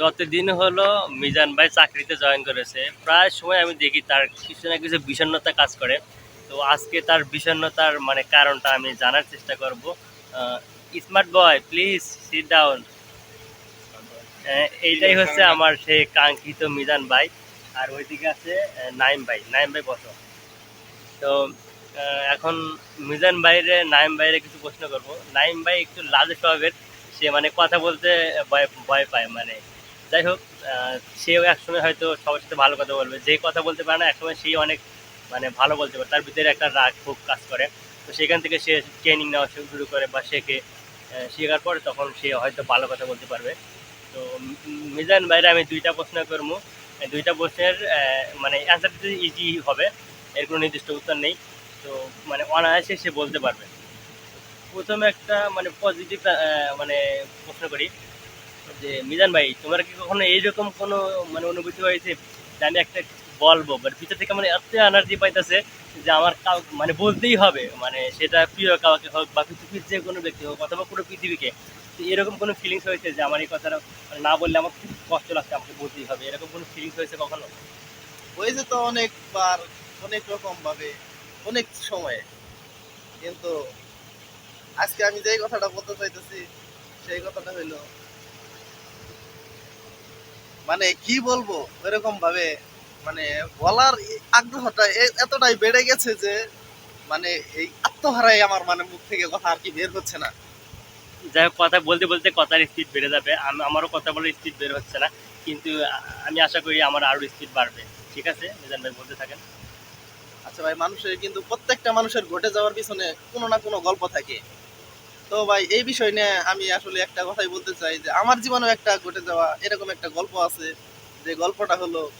যতদিন হলো মিজান ভাই চাকরিতে জয়েন করেছে, প্রায় সময় আমি দেখি তার কিছু না কিছু বিষণ্ণতা কাজ করে। তো আজকে তার বিষণ্ণতার মানে কারণটা আমি জানার চেষ্টা করব। Smart boy please sit down এইটাই হচ্ছে আমার সেই কাঙ্ক্ষিত মিজান ভাই। আর ওইদিকে আছে নাইম ভাই। নাইম ভাই, বসো। তো এখন মিজান ভাইরে, নাইম ভাইরে কিছু প্রশ্ন করব। নাইম ভাই একটু লাজে স্বভাবের, সে মানে কথা বলতে ভয় ভয় পায় মানে। যাই হোক সেও একসময় হয়তো সবার সাথে ভালো কথা বলবে। যে কথা বলতে পারে না, একসময় সেই অনেক মানে ভালো বলতে পারে। তার ভিতরে একটা রাগ খুব কাজ করে। তো সেখান থেকে সে ট্রেনিং নেওয়া শুরু করে বা শেখে। শেখার পরে তখন সে হয়তো ভালো কথা বলতে পারবে। তো মিজান ভাইরে, আমি দুইটা প্রশ্ন করব। দুইটা প্রশ্নের মানে অ্যান্সার দিতে ইজি হবে। এর কোনো নির্দিষ্ট উত্তর নেই। তো মানে অনায়াসে সে বলতে পারবে। প্রথমে একটা মানে পজিটিভ মানে প্রশ্ন করি। যে, মিজান ভাই, তোমার কি কখনো এইরকম কোনো মানে অনুভূতি হয়েছে? যে একটা বলব বাট ভিতর থেকে মানে এত এনার্জি পাইতেছে যে, আমার মানে বলতেই হবে মানে সেটা প্রিয় কাউকে হোক বা পৃথিবীর যে কোনো ব্যক্তি হোক অথবা পুরো পৃথিবীকে এরকম কোনো ফিলিংস হয়েছে যে, আমার এই কথাটা মানে না বললে আমার খুব কষ্ট লাগছে, আমাকে বলতেই হবে? এরকম কোনো ফিলিংস হয়েছে কখনো? হয়েছে তো অনেকবার, অনেক রকম ভাবে অনেক সময়ে। কিন্তু আজকে আমি যেই কথাটা বলতে চাইতেছি, সেই কথাটা হইল মানে কি বলব এরকম ভাবে মানে বলার আগ্রহটা এতটাই বেড়ে গেছে যে মানে এই আত্মহারাই আমার মানে মুখ থেকে কথা আর কি বের হচ্ছে না। যাই হোক কথা বলতে বলতে কথার স্পিড বেড়ে যাবে। আমি আমারও কথা বলার স্পিড বের হচ্ছে না কিন্তু আমি আশা করি আমার আরও স্পিড বাড়বে। ঠিক আছে? মিজান ভাই বলতে থাকেন। আচ্ছা ভাই মানুষের কিন্তু প্রত্যেকটা মানুষের ঘটে যাওয়ার পিছনে কোনো না কোনো গল্প থাকে। তো ভাই এই বিষয় নিয়ে আমি আসলে একটা কথাই বলতে চাই যে আমার জীবনেও একটা ঘটে যাওয়া এরকম একটা গল্প আছে যে গল্পটা হলো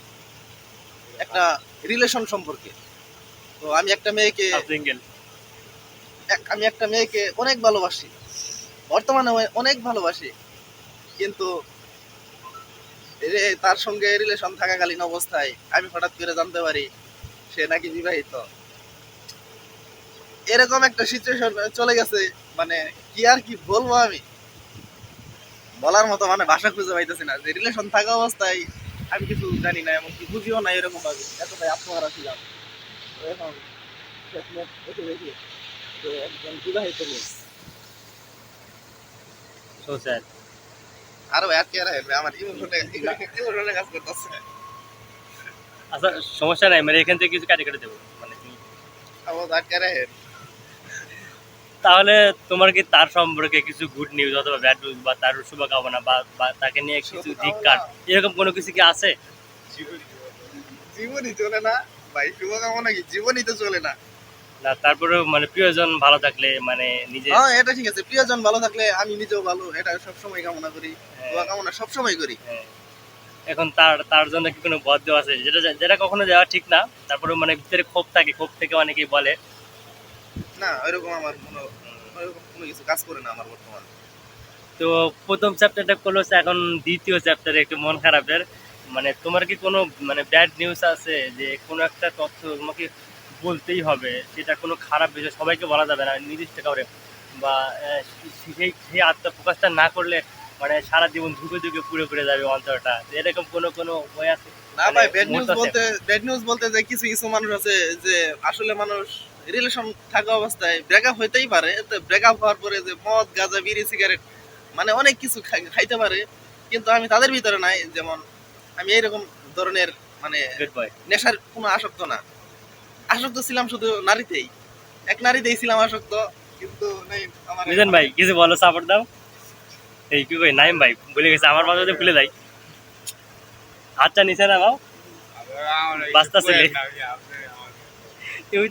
একটা রিলেশন সম্পর্কে। তো আমি একটা মেয়েকে এক- আমি একটা মেয়েকে অনেক ভালোবাসি। বর্তমানে অনেক ভালোবাসি। কিন্তু তার সঙ্গে রিলেশন থাকাকালীন অবস্থায় আমি হঠাৎ করে জানতে পারি সে নাকি বিবাহিত। এরকম একটা সিচুয়েশন চলে গেছে মানে কি আর কি বলব আমি? বলার মতো মানে ভাষা খুঁজে পাইতেছি না। যে রিলেশন থাকা অবস্থায় আমি কিছু জানি না এমনকি বুঝিও না এরকম ভাবে এতটাই আত্মহারা ছিলাম। এখন একজন বিবাহিত সো আরও এক আমার ইমোশনে ইমোশনে কাজ করতেছে। আচ্ছা সমস্যা নাই মানে এখান থেকে কিছু কাটি করে দেবো। মানে আবার এক তাহলে তোমার কি তার সম্পর্কে কিছু গুড নিউজ অথবা ব্যাড নিউজ বা তার শুভকামনা বা তাকে নিয়ে কিছু দিক কাট? এরকম কোনো কিছু কি আছে? জীবনই চলে না। ভাই শুভকামনা কি? জীবনই তো চলে না। না তারপরেও মানে প্রিয়জন ভালো থাকলে মানে নিজে হ্যাঁ এটা ঠিক আছে। প্রিয়জন ভালো থাকলে আমি নিজেও ভালো। এটা সবসময় কামনা করি। হ্যাঁ, দোয়া কামনা সবসময় করি। হ্যাঁ। এখন তার তার জন্য কি কোনো বদ্ধ আছে? যেটা যেটা কখনো দেওয়া ঠিক না তারপরে মানে ভিতরে ক্ষোভ থাকে। ক্ষোভ থেকে অনেকেই বলে। না ওইরকম আমার কোনো ওইরকম কোনো কিছু কাজ করে না আমার বর্তমানে। তো প্রথম চ্যাপ্টারটা ক্লোজ এখন দ্বিতীয় চ্যাপ্টারে একটু মন খারাপের। মানে তোমার কি কোনো মানে ব্যাড নিউজ আছে যে কোনো একটা তথ্য তোমাকে বলতেই হবে? সেটা কোনো খারাপ বিষয় সবাইকে বলা যাবে না নির্দিষ্ট কাউরে। বা সেই সেই আত্মপ্রকাশটা না করলে মানে সারা জীবন ধুকে ধুকে পুড়ে পুড়ে যাবে অন্তরটা। এরকম কোনো কোনো বই আছে? না মানে ভাই ব্যাড নিউজ বলতে ব্যাড নিউজ বলতে যে কিছু কিছু মানুষ আছে যে আসলে মানুষ রিলেশন থাকা অবস্থায় ব্রেকআপ হইতেই পারে তো ব্রেকআপ হওয়ার পরে যে মদ গাঁজা বিড়ি সিগারেট মানে অনেক কিছু খাইতে পারে। কিন্তু আমি তাদের ভিতরে নাই যেমন আমি এইরকম ধরনের মানে নেশার কোনো আসক্ত না। আসক্ত ছিলাম শুধু নারীতেই। এক নারীতেই ছিলাম আসক্ত কিন্তু নেই আমার মিজান ভাই কিছু বলো সাপোর্ট দাও। এই কি কই নাইম ভাই বলে গেছে আমার মাঝে খুলে দেয় আচ্ছা নিচে না বাও বাস্তা ছেলে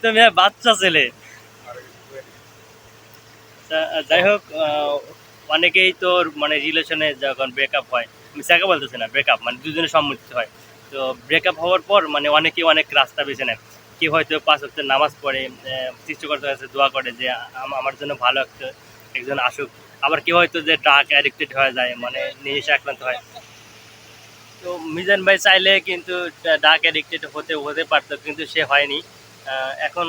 তো মেয়ে, বাচ্চা ছেলে। যাই হোক অনেকেই তোর মানে রিলেশনে যখন ব্রেকআপ হয়, আমি বলতেছি না ব্রেকআপ মানে দুজনে সম্মতি হয়। তো ব্রেকআপ হওয়ার পর মানে অনেকেই অনেক রাস্তা বেছে নেয়। হয়তো পাঁচ নামাজ পড়ে সৃষ্টিকর্তার কাছে দোয়া করে যে আমার জন্য ভালো একটা একজন আসুক। আবার কেউ হয়তো যে ড্রাগ অ্যাডিক্টেড হয়ে যায় মানে নেশা আক্রান্ত হয়। তো মিজান ভাই চাইলে কিন্তু ড্রাগ অ্যাডিক্টেড হতে হতে পারতো, কিন্তু সে হয়নি। এখন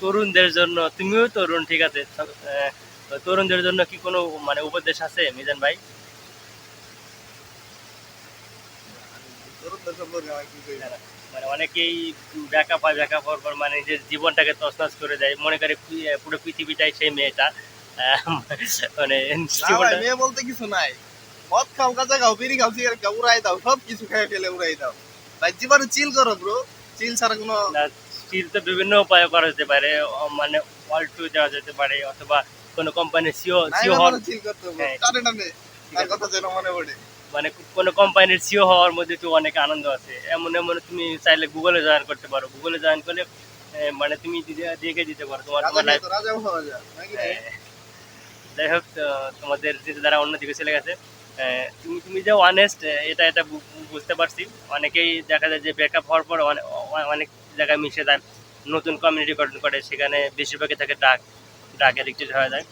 তরুণদের জন্য তুমিও তরুণ ঠিক আছে? তরুণদের জন্য কি কোনো মানে উপদেশ আছে মিজান ভাই? মানে অনেকেই ব্যাকআপ হয় ব্যাকআপ হওয়ার পর মানে নিজের জীবনটাকে তছনছ করে দেয়। মনে করে পুরো পৃথিবীটাই সেই মেয়েটা। মানে মেয়ে বলতে কিছু নাই। মদ খাও কাঁচা খাও বিড়ি খাও সিগারেট খাও উড়াই দাও সব কিছু খেয়ে ফেলে উড়াই দাও। ভাই জীবনে চিল করো ব্রো চিল ছাড়া কোনো স্টিল তো বিভিন্ন উপায়ে করা যেতে পারে মানে অল্টু দেওয়া যেতে পারে অথবা কোনো কোম্পানির সিও সিও হওয়ার মানে হ্যাঁ, মনে কোনো কোম্পানির সিও হওয়ার মধ্যে তো অনেক আনন্দ আছে। এমন এমন তুমি চাইলে গুগলে জয়েন করতে পারো। গুগলে জয়েন করলে মানে তুমি দেখে দিতে পারো তোমার? হ্যাঁ। যাই হোক তোমাদের চিন্তাধারা অন্যদিকে চলে গেছে তুমি তুমি যে অনেস্ট এটা এটা বুঝতে পারছি। অনেকেই দেখা যায় যে ব্রেকআপ হওয়ার পর অনে- অনেক জায়গায় মিশে যায়, নতুন কমিউনিটি গঠন করে, সেখানে বেশিরভাগই থাকে ডাক ডাক অ্যাডিক্টেড হয়ে যায়।